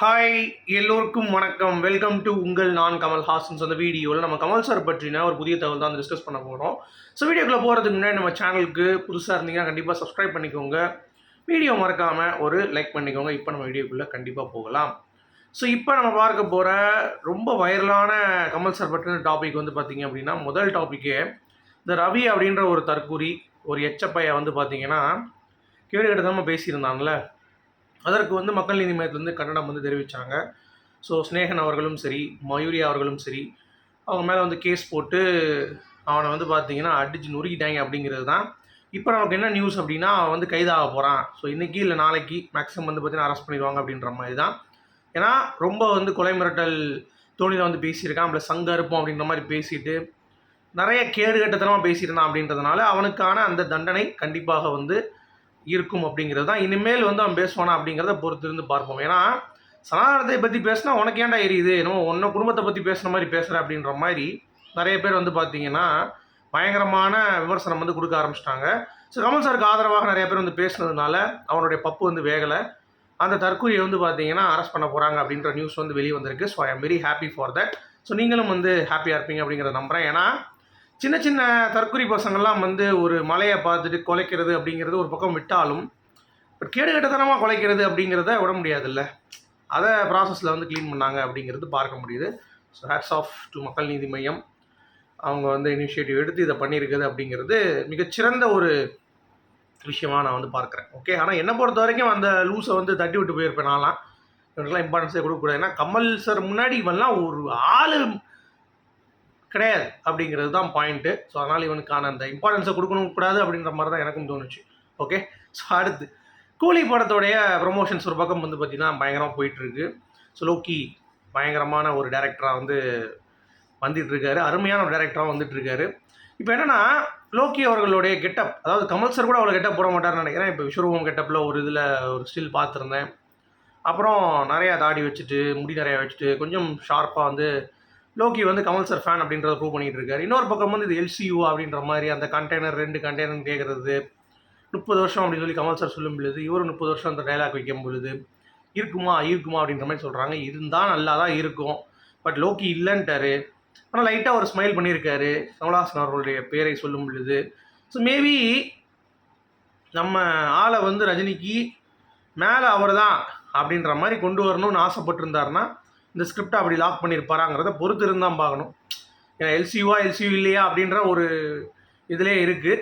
Hi எல்லோருக்கும் வணக்கம். Welcome to உங்கள் நான் கமல் ஹாசன்ஸ் அந்த வீடியோவில் நம்ம கமல் சார் பற்றின ஒரு புதிய தகவல் தான் டிஸ்கஸ் பண்ண போகிறோம் ஸோ வீடியோக்குள்ளே போகிறதுக்கு முன்னாடி நம்ம சேனலுக்கு புதுசாக இருந்தீங்கன்னா கண்டிப்பாக சப்ஸ்கிரைப் பண்ணிக்கோங்க. வீடியோ மறக்காமல் ஒரு லைக் பண்ணிக்கோங்க. இப்போ நம்ம வீடியோக்குள்ளே கண்டிப்பாக போகலாம். ஸோ இப்போ நம்ம பார்க்க போகிற ரொம்ப வைரலான கமல் சார் பற்றின டாபிக் வந்து பார்த்தீங்க அப்படின்னா முதல் டாப்பிக்கே இந்த ரவி அப்படின்ற ஒரு தற்கூரி ஒரு எச்சப்பையை வந்து பார்த்தீங்கன்னா கேடு கட்டதாமல் பேசியிருந்தாங்கல்ல அதற்கு வந்து மக்கள் நீதி மையத்துலேருந்து கண்டனம் வந்து தெரிவித்தாங்க ஸோ ஸ்னேகன் அவர்களும் சரி மயூரி அவர்களும் சரி அவங்க மேலே வந்து கேஸ் போட்டு அவனை வந்து பார்த்தீங்கன்னா அடிச்சு நொறுக்கிட்டாங்க அப்படிங்கிறது தான். இப்போ நமக்கு என்ன நியூஸ் அப்படின்னா அவன் வந்து கைதாக போகிறான் ஸோ இன்றைக்கி இல்லை நாளைக்கு மேக்ஸிமம் வந்து பார்த்தீங்கன்னா அரெஸ்ட் பண்ணிடுவாங்க அப்படின்ற மாதிரி தான். ஏன்னா ரொம்ப வந்து கொலை மிரட்டல் தோணியில் வந்து பேசியிருக்கான். ப்ளஸ் சங்க இருப்போம் அப்படின்ற மாதிரி பேசிட்டு நிறைய கேடு கட்டத்தனமாக பேசியிருந்தான் அப்படின்றதுனால அவனுக்கான அந்த தண்டனை கண்டிப்பாக வந்து இருக்கும் அப்படிங்கிறது தான். இனிமேல் வந்து அவன் பேசுவானா அப்படிங்கிறத பொறுத்து இருந்து பார்ப்போம். ஏன்னா சனாதனத்தை பற்றி பேசினா உனக்கு ஏன்டா எரியுது? நம்ம உன்ன குடும்பத்தை பற்றி பேசுகிற மாதிரி பேசுகிற அப்படின்ற மாதிரி நிறைய பேர் வந்து பார்த்தீங்கன்னா பயங்கரமான விமர்சனம் வந்து கொடுக்க ஆரம்பிச்சிட்டாங்க. ஸோ கமல் சாருக்கு ஆதரவாக நிறைய பேர் வந்து பேசுனதுனால அவனுடைய பப்பு வந்து வேகலை. அந்த தற்கொலையை வந்து பார்த்தீங்கன்னா அரெஸ்ட் பண்ண போகிறாங்க அப்படின்ற நியூஸ் வந்து வெளியே வந்திருக்கு so I am very happy for that so நீங்களும் வந்து ஹாப்பியாக இருப்பீங்க அப்படிங்கிறத நம்புகிறேன் ஏன்னா சின்ன சின்ன தற்குறி பசங்கள்லாம் வந்து ஒரு மலையை பார்த்துட்டு குலைக்கிறது அப்படிங்கிறது ஒரு பக்கம் விட்டாலும் பட் கேடு கட்டத்தனமாக குலைக்கிறது அப்படிங்கிறத விட முடியாதுல்ல. அதை ப்ராசஸில் வந்து க்ளீன் பண்ணாங்க அப்படிங்கிறது பார்க்க முடியுது. ஸோ ஹேட்ஸ் ஆஃப் டு மக்கள் நீதி மையம். அவங்க வந்து இனிஷியேட்டிவ் எடுத்து இதை பண்ணியிருக்குது அப்படிங்கிறது மிகச்சிறந்த ஒரு விஷயமாக நான் வந்து பார்க்குறேன். ஓகே ஆனால் என்னை பொறுத்த வரைக்கும் அந்த லூஸை வந்து தட்டி விட்டு போயிருப்பேன் நான்லாம். இவனுக்குலாம் இம்பார்ட்டன்ஸே கொடுக்கக்கூடாது. ஏன்னா கமல் சார் முன்னாடி இவெல்லாம் ஒரு ஆள் கிடையாது அப்படிங்கிறது தான் பாயிண்ட்டு ஸோ அதனால் இவனுக்கான அந்த இம்பார்ட்டன்ஸை கொடுக்கணும் கூடாது அப்படின்ற மாதிரி தான் எனக்கும் தோணுச்சு. ஓகே ஸோ அடுத்து கூலி படத்தோடைய ப்ரொமோஷன்ஸ் ஒரு பக்கம் வந்து பார்த்திங்கன்னா பயங்கரமாக போயிட்டுருக்கு. ஸோ லோக்கி பயங்கரமான ஒரு டேரக்டராக வந்து வந்துட்டுருக்காரு. அருமையான ஒரு டேரக்டராக வந்துட்டுருக்காரு. இப்போ என்னென்னா லோக்கி அவர்களுடைய கெட்டப் அதாவது கமல் சார் கூட அவ்வளோ கெட்டப் போட மாட்டார்னு நினைக்கிறேன். இப்போ விஸ்வரூபம் கெட்டப்பில் ஒரு இதில் ஒரு ஸ்டில் பார்த்துருந்தேன். அப்புறம் நிறையா தாடி வச்சுட்டு முடி நிறையா வச்சுட்டு கொஞ்சம் ஷார்ப்பாக வந்து லோக்கி வந்து கமல் சார் ஃபேன் அப்படின்றத ப்ரூவ் பண்ணிட்டு இருக்காரு. இன்னொரு பக்கம் வந்து இது எல்சியூ அப்படின்ற மாதிரி அந்த கண்டெய்னர் ரெண்டு கண்டெய்னர் கேட்குறது முப்பது வருஷம் அப்படின்னு சொல்லி கமல் சார் சொல்லும் பொழுது இவரும் முப்பது வருஷம் அந்த டைலாக் வைக்கும் பொழுது இருக்குமா இருக்குமா அப்படின்ற மாதிரி சொல்கிறாங்க இருந்தால் நல்லா தான் இருக்கும். பட் லோக்கி இல்லைன்ட்டாரு. ஆனால் லைட்டாக ஒரு ஸ்மைல் பண்ணியிருக்காரு. கமல்ஹாசன் அவர்களுடைய பேரை சொல்லும் பொழுது. ஸோ மேபி நம்ம ஆளை வந்து ரஜினிக்கு மேலே அவர் தான் அப்படின்ற மாதிரி கொண்டு வரணும்னு ஆசைப்பட்டிருந்தாருன்னா இந்த ஸ்கிரிப்டை அப்படி லாக் பண்ணியிருப்பாராங்கிறத பொறுத்து இருந்தால் பார்க்கணும். ஏன்னா எல்சியூவா எல்சியூ இல்லையா அப்படின்ற ஒரு இதிலே இருக்குது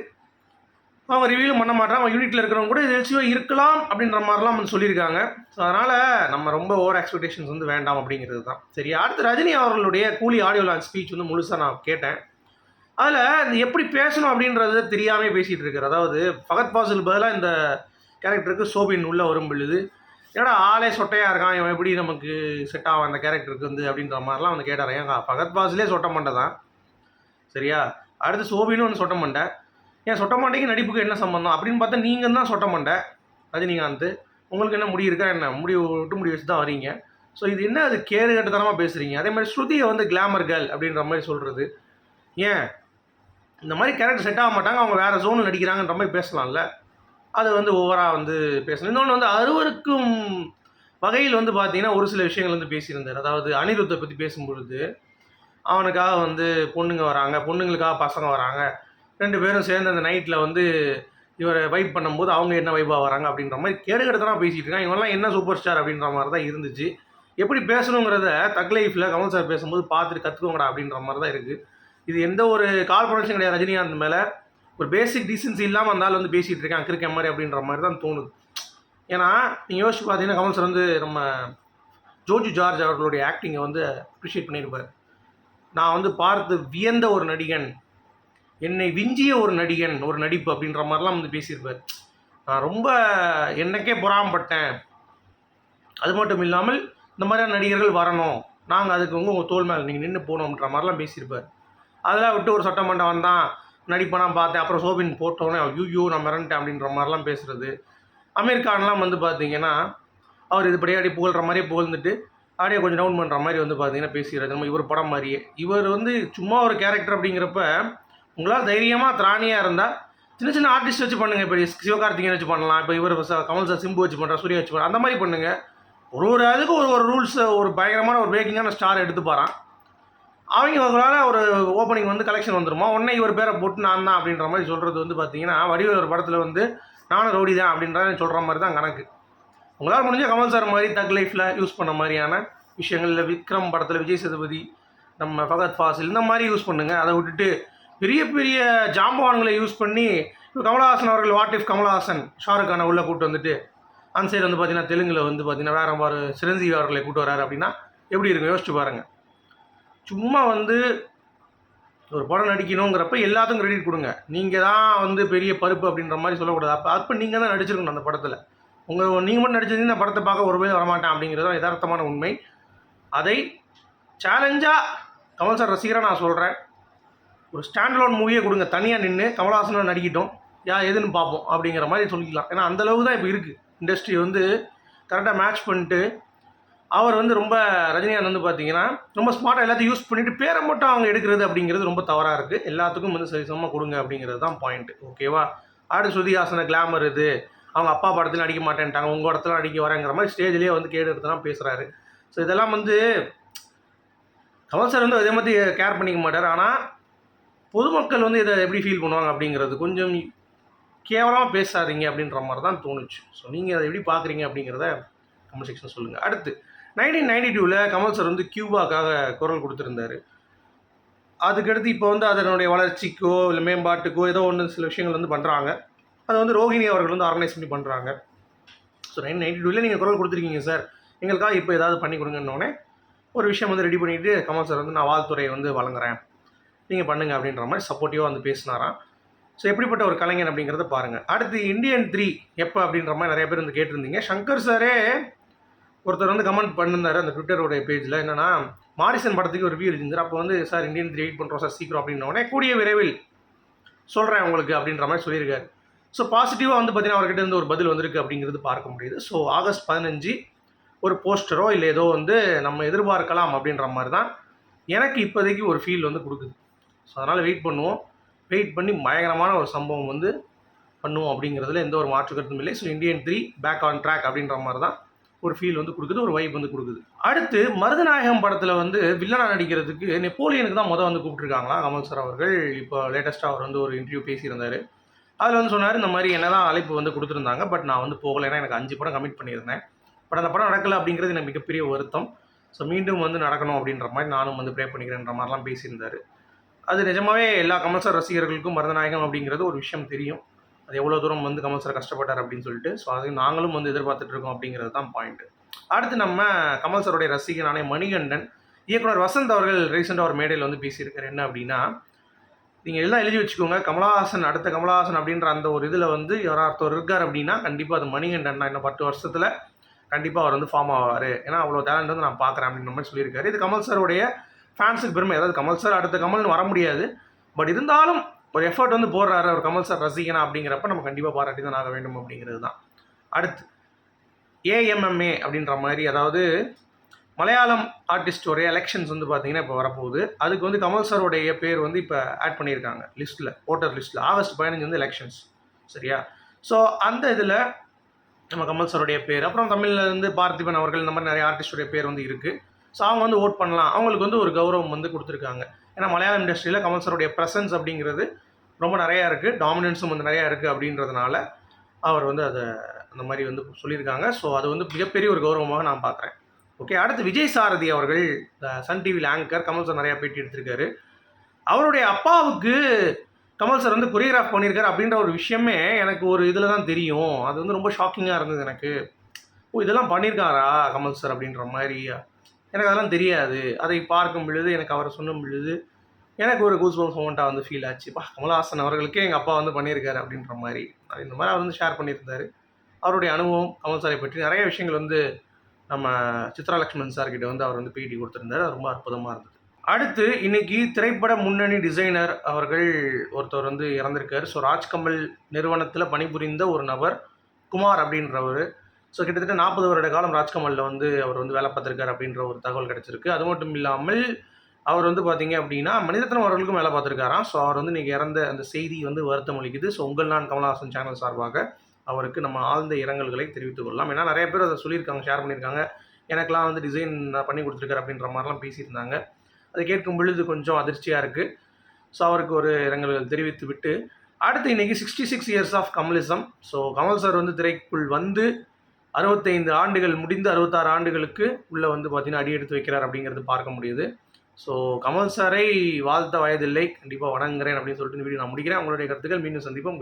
அவங்க ரிவியூலும் பண்ண மாட்டாங்க. அவங்க யூனிட்டில் இருக்கிறவங்க கூட இது எல்சியூவா இருக்கலாம் அப்படின்ற மாதிரிலாம் வந்து சொல்லியிருக்காங்க. ஸோ அதனால் நம்ம ரொம்ப ஓவர் எக்ஸ்பெக்டேஷன்ஸ் வந்து வேண்டாம் அப்படிங்கிறது தான். சரி அடுத்து ரஜினி அவர்களுடைய கூலி ஆடியோ லான்ச் ஸ்பீச் வந்து முழுசாக நான் கேட்டேன். அதில் இந்த எப்படி பேசணும் அப்படின்றது தெரியாமல் பேசிகிட்டு இருக்கார். அதாவது ஃபகத் ஃபாசில் பதிலாக இந்த கேரக்டருக்கு சோபின் உள்ளே வரும் பொழுது ஏன்னா ஆளே சொட்டையாக இருக்கான் இவன் எப்படி நமக்கு செட் ஆகும் அந்த கேரக்டருக்கு வந்து அப்படின்ற மாதிரிலாம் வந்து கேட்டார். ஏன் ஃபகத் பாஸ்லேயே சொட்ட மண்டை தான். சரியா? அடுத்து சோபின்னு ஒன்று சொட்ட மண்டை. ஏன் சொட்ட மண்டைக்கு நடிப்புக்கு என்ன சம்மந்தம் அப்படின்னு பார்த்தா நீங்கள் தான் சொட்ட மண்டை. ரஜினிகாந்த் உங்களுக்கு என்ன முடி இருக்கா என்ன? முடி விட்டு முடி வச்சு தான் வரீங்க ஸோ இது என்ன அது கேடு கட்டுத்தனமாக பேசுகிறீங்க அதே மாதிரி ஸ்ருதியை வந்து கிளாமர் கேர்ள் அப்படின்ற மாதிரி சொல்கிறது ஏன்? இந்த மாதிரி கேரக்டர் செட் ஆக மாட்டாங்க அவங்க வேறு ஜோனில் நடிக்கிறாங்கன்ற மாதிரி பேசலாம்ல. அது வந்து ஓவராக வந்து பேசணும். இன்னொன்று வந்து அறுவருக்கும் வகையில் வந்து பார்த்தீங்கன்னா ஒரு சில விஷயங்கள் வந்து பேசியிருந்தார். அதாவது அனிருத்தை பற்றி பேசும்பொழுது அவனுக்காக வந்து பொண்ணுங்க வராங்க பொண்ணுங்களுக்காக பசங்க வராங்க. ரெண்டு பேரும் சேர்ந்து அந்த நைட்டில் வந்து இவரை வைப் பண்ணும்போது அவங்க என்ன வைப்பாக வராங்க அப்படின்ற மாதிரி கேடுகெடுத்தனா பேசிகிட்டு இருக்கான் இவன்லாம் என்ன சூப்பர் ஸ்டார் அப்படின்ற மாதிரி தான் இருந்துச்சு. எப்படி பேசணுங்கிறத தக் லைஃப்பில் கமல் சார் பேசும்போது பார்த்துட்டு கற்றுக்கோங்கடா அப்படின்ற மாதிரி தான் இருக்குது இது எந்த ஒரு கால் ப்ரொடக்ஷன் கிடையாது ரஜினிகாந்த் மேலே. ஒரு பேசிக் டீசன்சி இல்லாமல் அந்த வந்து பேசிகிட்டு இருக்கான் கிரிக்கெட் மாதிரி அப்படின்ற மாதிரி தான் தோணுது. ஏன்னா நீங்கள் யோசிச்சு பார்த்தீங்கன்னா கமல் சார் வந்து நம்ம ஜோஜு ஜார்ஜ் அவர்களுடைய ஆக்டிங்கை வந்து அப்ரிஷியேட் பண்ணியிருப்பார். நான் வந்து பார்த்து வியந்த ஒரு நடிகன் என்னை விஞ்சிய ஒரு நடிகன் ஒரு நடிப்பு அப்படின்ற மாதிரிலாம் வந்து பேசியிருப்பார். நான் ரொம்ப என்னக்கே பொறாமப்பட்டேன். அது மட்டும் இல்லாமல் இந்த மாதிரியான நடிகர்கள் வரணும். நாங்கள் அதுக்கு வந்து உங்கள் தோல் மேலே நீங்கள் நின்று போகணுன்ற மாதிரிலாம் பேசியிருப்பார். அதெல்லாம் விட்டு ஒரு சட்டமன்றம் வந்தான். நடிப்பெல்லாம் பார்த்தேன். அப்புறம் சோபின் போட்டோன்னே ஐயோ நான் மிரண்டேன் அப்படின்ற மாதிரிலாம் பேசுகிறது அமீர் கான்லாம் வந்து பார்த்தீங்கன்னா அவர் இது படியாடி புகழ்கிற மாதிரியே புகழ்ந்துட்டு அப்படியே கொஞ்சம் டவுன் பண்ணுற மாதிரி வந்து பார்த்தீங்கன்னா பேசுகிறாரு நம்ம இவர் படம் மாதிரியே. இவர் வந்து சும்மா ஒரு கேரக்டர் அப்படிங்கிறப்ப உங்களால் தைரியமாக திராணியாக இருந்தால் சின்ன சின்ன ஆர்டிஸ்ட் வச்சு பண்ணுங்கள் இப்போ சிவகார்த்திகேயன் வச்சு பண்ணலாம். இப்போ இவர் கமல் சார் சிம்பு வச்சு பண்ணுறா சூர்யா வச்சு பண்ணுறா அந்த மாதிரி பண்ணுங்கள் ஒரு ஒரு அதுக்கு ஒரு ஒரு ரூல்ஸை ஒரு பயங்கரமான ஒரு பேக்கிங்கான ஸ்டார் எடுத்துப்பாரான் அவங்க அவங்களால ஒரு ஓப்பனிங் வந்து கலெக்ஷன் வந்துருமா? உடனே இவர் பேரை போட்டு நான் தான் அப்படின்ற மாதிரி சொல்கிறது வந்து பார்த்தீங்கன்னா வடிவேல் ஒரு படத்தில் வந்து நானும் ரவுடி தான் அப்படின்றத சொல்கிற மாதிரி தான் கணக்கு. உங்களால் முடிஞ்ச கமல் சார் மாதிரி தக் லைஃப்பில் யூஸ் பண்ண மாதிரியான விஷயங்கள் இல்லை விக்ரம் படத்தில் விஜய் சேதுபதி நம்ம ஃபகத் ஃபாசில் இந்த மாதிரி யூஸ் பண்ணுங்கள் அதை விட்டுட்டு பெரிய பெரிய ஜாம்பவான்களை யூஸ் பண்ணி இப்போ கமலஹாசன் அவர்கள் வாட் இஃப் கமலஹாசன் ஷாருக் கானை உள்ளே கூப்பிட்டு வந்துட்டு அந்த சைடு வந்து பார்த்தீங்கன்னா தெலுங்கில் வந்து பார்த்தீங்கன்னா வேற ஒரு சிரஞ்சீவி அவர்களை கூட்டு வராரு அப்படின்னா எப்படி இருக்கும்? யோசிச்சு பாருங்கள் சும்மா வந்து ஒரு படம் நடிக்கணுங்கிறப்ப எல்லாத்துக்கும் கிரெடிட் கொடுங்க. நீங்கள் தான் வந்து பெரிய பருப்பு அப்படின்ற மாதிரி சொல்லக்கூடாது. அப்போ அப்போ நீங்கள் தான் நடிச்சிருக்கணும் அந்த படத்தில். உங்கள் நீங்கள் மட்டும் நடிச்சிருந்தீங்க இந்த படத்தை பார்க்க ஒரு வரமாட்டேன் அப்படிங்கிறது தான் யதார்த்தமான உண்மை. அதை சேலஞ்சாக கமல் சார் ரசிகராக நான் சொல்கிறேன் ஒரு ஸ்டாண்ட் லோன் மூவியே கொடுங்க. தனியாக நின்று கமல்ஹாசனை நடிக்கட்டும். யா எதுன்னு பார்ப்போம் அப்படிங்கிற மாதிரி சொல்லிக்கலாம். ஏன்னா அந்தளவுக்கு தான் இப்போ இருக்குது இண்டஸ்ட்ரி வந்து கரெக்டாக மேட்ச் பண்ணிட்டு அவர் வந்து ரொம்ப ரஜினிகாந்த் வந்து பார்த்தீங்கன்னா ரொம்ப ஸ்மார்ட்டாக எல்லாத்தையும் யூஸ் பண்ணிட்டு பேரை மட்டும் அவங்க எடுக்கிறது அப்படிங்கிறது ரொம்ப தவறாக இருக்குது எல்லாத்துக்கும் வந்து சரிசமமாக கொடுங்க அப்படிங்கிறது தான் பாயிண்ட் ஓகேவா ஆடு ஸ்ருதிஹாசன கிளாமர் இது. அவங்க அப்பா படத்தில் அடிக்க மாட்டேன்ட்டாங்க உங்கள் இடத்துல அடிக்க வரேங்கிற மாதிரி ஸ்டேஜ்லேயே வந்து கேடு எடுத்துலாம் பேசுகிறாரு ஸோ இதெல்லாம் வந்து கமல் சார் வந்து அதே மாதிரி கேர் பண்ணிக்க மாட்டார். ஆனால் பொதுமக்கள் வந்து இதை எப்படி ஃபீல் பண்ணுவாங்க அப்படிங்கிறது கொஞ்சம் கேவலமாக பேசாதீங்க அப்படின்ற மாதிரி தான் தோணுச்சு. ஸோ நீங்கள் அதை எப்படி பார்க்குறீங்க அப்படிங்கிறத கமெண்ட் செக்ஷன் சொல்லுங்கள் அடுத்து நைன்டீன் நைன்டி டூவில் கமல் சார் வந்து கியூபாக்காக குரல் கொடுத்துருந்தாரு. அதுக்கடுத்து இப்போ வந்து அதனுடைய வளர்ச்சிக்கோ இல்லை மேம்பாட்டுக்கோ ஏதோ ஒன்று சில விஷயங்கள் வந்து பண்ணுறாங்க அதை வந்து ரோஹிணி அவர்கள் வந்து ஆர்கனைஸ் பண்ணி பண்ணுறாங்க ஸோ நைன் நைன்டி டூவில் நீங்கள் குரல் கொடுத்துருக்கீங்க சார் எங்களுக்காக இப்போ ஏதாவது பண்ணி கொடுங்கன்னொடனே ஒரு விஷயம் வந்து ரெடி பண்ணிவிட்டு கமல் சார் வந்து நான் வாழ்த்துறையை வந்து வழங்குறேன். நீங்கள் பண்ணுங்க அப்படின்ற மாதிரி சப்போர்ட்டிவாக வந்து பேசினாராம். ஸோ எப்படிப்பட்ட ஒரு கலைஞன் அப்படிங்கிறத பாருங்கள் அடுத்து இந்தியன் த்ரீ எப்போ அப்படின்ற மாதிரி நிறைய பேர் வந்து கேட்டிருந்தீங்க. சங்கர் சாரே ஒருத்தர் வந்து கமெண்ட் பண்ணிருந்தார் அந்த ட்விட்டருடைய பேஜில் என்னன்னா மாரிசன் படத்துக்கு ஒரு வியூ இருந்தார் அப்போ வந்து சார் இந்தியன் த்ரீ வெயிட் பண்ணுறோம் சார் சீக்கிரம் அப்படின்னோடனே கூடிய விரைவில் சொல்கிறேன் உங்களுக்கு அப்படின்ற மாதிரி சொல்லியிருக்காரு. ஸோ பாசிட்டிவாக வந்து பார்த்தீங்கன்னா அவர்கிட்ட இருந்து ஒரு பதில் வந்திருக்கு அப்படிங்கிறது பார்க்க முடியுது. ஸோ ஆகஸ்ட் பதினஞ்சு ஒரு போஸ்டரோ இல்லை ஏதோ வந்து நம்ம எதிர்பார்க்கலாம் அப்படின்ற மாதிரி தான் எனக்கு இப்போதைக்கு ஒரு ஃபீல் வந்து கொடுக்குது. ஸோ அதனால் வெயிட் பண்ணுவோம். வெயிட் பண்ணி பயங்கரமான ஒரு சம்பவம் வந்து பண்ணுவோம் அப்படிங்கிறதுல எந்த ஒரு மாற்று கருத்தும் இல்லை. So Indian three back on track அப்படின்ற மாதிரி தான் ஒரு ஃபீல் வந்து கொடுக்குது ஒரு வைப் வந்து கொடுக்குது. அடுத்து மருதநாயகம் படத்தில் வந்து வில்லனா நடிக்கிறதுக்கு நெப்போலியனுக்கு தான் முதல் வந்து கூப்பிட்டுருக்காங்களா? கமல் சார் அவர்கள். இப்போ லேட்டஸ்ட்டாக அவர் வந்து ஒரு இன்டர்வியூ பேசியிருந்தார். அதில் வந்து சொன்னார் இந்த மாதிரி என்ன தான் அழைப்பு வந்து கொடுத்துருந்தாங்க பட் நான் வந்து போகலை. ஏன்னா எனக்கு அஞ்சு படம் கமிட் பண்ணியிருந்தேன். பட் அந்த படம் நடக்கலை அப்படிங்கிறது எனக்கு மிகப்பெரிய வருத்தம். ஸோ மீண்டும் வந்து நடக்கணும் அப்படின்ற மாதிரி நானும் வந்து ப்ரே பண்ணிக்கிறேன்ற மாதிரிலாம் பேசியிருந்தார். அது நிஜமாவே எல்லா கமல் சார் ரசிகர்களுக்கும் மருதநாயகம் அப்படிங்கிறது ஒரு விஷயம் தெரியும். அது எவ்வளோ தூரம் வந்து கமல் சார் கஷ்டப்பட்டார் அப்படின்னு சொல்லிட்டு ஸோ அது நாங்களும் வந்து எதிர்பார்த்துட்டு இருக்கோம் அப்படிங்கிறது தான் பாயிண்ட்டு அடுத்து நம்ம கமல் சாருடைய ரசிகனானே மணிகண்டன் இயக்குனர் வசந்த் அவர்கள் ரீசெண்டாக ஒரு மேடையில் வந்து பேசியிருக்காரு. என்ன அப்படின்னா நீங்கள் எல்லாம் எழுதி வச்சுக்கோங்க கமலஹாசன் அடுத்த கமலஹாசன் அப்படின்ற அந்த ஒரு இதில் வந்து யாரார்த்தவர் இருக்கார் அப்படின்னா கண்டிப்பாக அது மணிகண்டன் தான். இன்னும் பத்து வருஷத்தில் கண்டிப்பாக அவர் வந்து ஃபார்ம் ஆவார். ஏன்னா அவ்வளோ டேலண்ட் வந்து நான் பார்க்குறேன் அப்படின்ற மாதிரி சொல்லியிருக்காரு. இது கமல் சாருடைய ஃபேன்ஸுக்கு பெருமை. அதாவது கமல் சார் அடுத்த கமல்னு வர முடியாது. பட் இருந்தாலும் ஒரு எஃபர்ட் வந்து போடுறாரு அவர் கமல் சார் ரசிகனா அப்படிங்கிறப்ப நம்ம கண்டிப்பாக பாராட்டி தான் ஆக வேண்டும் அப்படிங்கிறது தான். அடுத்து ஏஎம்எம்ஏ அப்படின்ற மாதிரி அதாவது மலையாளம் ஆர்டிஸ்டோடைய எலெக்ஷன்ஸ் வந்து பார்த்தீங்கன்னா இப்போ வரப்போகுது. அதுக்கு வந்து கமல் சாரோடைய பேர் வந்து இப்போ ஆட் பண்ணியிருக்காங்க லிஸ்ட்டில் ஓட்டர் லிஸ்ட்டில் ஆகஸ்ட் பதினஞ்சு வந்து எலெக்ஷன்ஸ் சரியா? ஸோ அந்த இதில் நம்ம கமல் சாருடைய பேர் அப்புறம் தமிழ்ல இருந்து பார்த்திபன் அவர்கள் இந்த மாதிரி நிறைய ஆர்டிஸ்டுடைய பேர் வந்து இருக்குது ஸோ அவங்க வந்து ஓட் பண்ணலாம். அவங்களுக்கு வந்து ஒரு கௌரவம் வந்து கொடுத்துருக்காங்க. ஏன்னா மலையாளம் இண்டஸ்ட்ரியில் கமல் சாருடைய ப்ரெசன்ஸ் அப்படிங்கிறது ரொம்ப நிறையா இருக்குது டாமினன்ஸும் வந்து நிறையா இருக்குது அப்படின்றதுனால அவர் வந்து அதை அந்த மாதிரி வந்து சொல்லியிருக்காங்க. ஸோ அது வந்து மிகப்பெரிய ஒரு கௌரவமாக நான் பார்க்குறேன். ஓகே அடுத்து விஜய் சாரதி அவர்கள் சன் டிவியில் ஆங்கர் கமல் சார் நிறையா பேட்டி எடுத்திருக்காரு. அவருடைய அப்பாவுக்கு கமல் சார் வந்து கொரியோகிராஃப் பண்ணியிருக்காரு அப்படின்ற ஒரு விஷயமே எனக்கு ஒரு இதில் தான் தெரியும். அது வந்து ரொம்ப ஷாக்கிங்காக இருந்தது எனக்கு. ஓ இதெல்லாம் பண்ணியிருக்காரா கமல் சார் அப்படின்ற மாதிரி? எனக்கு அதெல்லாம் தெரியாது. அதை பார்க்கும் பொழுது எனக்கு அவரை சொன்னும் பொழுது எனக்கு ஒரு கூஸ் பம்ஸ் மூமெண்ட்டாக வந்து ஃபீல் ஆச்சு. பா கமல்ஹாசன் அவர்களுக்கே எங்கள் அப்பா வந்து பண்ணியிருக்காரு அப்படின்ற மாதிரி. இந்த மாதிரி அவர் வந்து ஷேர் பண்ணியிருந்தாரு. அவருடைய அனுபவம் கமல் சாரை பற்றி நிறைய விஷயங்கள் வந்து நம்ம சித்ரா லக்ஷ்மண் சார்கிட்ட வந்து அவர் வந்து பேட்டி கொடுத்துருந்தாரு. ரொம்ப அற்புதமாக இருந்தது. அடுத்து இன்னைக்கு திரைப்பட முன்னணி டிசைனர் அவர்கள் ஒருத்தர் வந்து இறந்திருக்காரு. ஸோ ராஜ்கமல் நிறுவனத்தில் பணிபுரிந்த ஒரு நபர் குமார் அப்படின்றவர். ஸோ கிட்டத்தட்ட நாற்பது வருட காலம் ராஜ்கமலில் வந்து அவர் வந்து வேலை பார்த்துருக்காரு அப்படின்ற ஒரு தகவல் கிடச்சிருக்கு. அது மட்டும் இல்லாமல் அவர் வந்து பார்த்தீங்க அப்படின்னா மனிதத்தனம் அவர்களுக்கும் வேலை பார்த்துருக்காராம். ஸோ அவர் வந்து இன்றைக்கி இறந்த அந்த செய்தி வந்து வருத்தம் அளிக்குது. ஸோ உங்கள் நான் கமலஹாசன் சேனல் சார்பாக அவருக்கு நம்ம ஆழ்ந்த இரங்கல்களை தெரிவித்துக் கொள்ளலாம். ஏன்னா நிறைய பேர் அதை சொல்லியிருக்காங்க ஷேர் பண்ணியிருக்காங்க. எனக்கெலாம் வந்து டிசைன் பண்ணி கொடுத்துருக்காரு அப்படின்ற மாதிரிலாம் பேசியிருந்தாங்க. அதை கேட்கும் பொழுது கொஞ்சம் அதிர்ச்சியாக இருக்குது ஸோ அவருக்கு ஒரு இரங்கல்கள் தெரிவித்து விட்டு அடுத்து இன்றைக்கி sixty six years of Kamalism. So Kamal sir வந்து திரைக்குள் வந்து அறுபத்தைந்து ஆண்டுகள் முடிந்து அறுபத்தாறு ஆண்டுகளுக்கு உள்ளே வந்து பார்த்தீங்கன்னா அடி எடுத்து வைக்கிறார் அப்படிங்கிறது பார்க்க முடியுது. ஸோ கமல் சாரை வாழ்த்த வயதில்லை. கண்டிப்பாக வணங்குறேன் அப்படின்னு சொல்லிட்டு இந்த வீடியோ நான் முடிக்கிறேன். உங்களுடைய கருத்துக்கள் மீண்டும் சந்திப்போம்.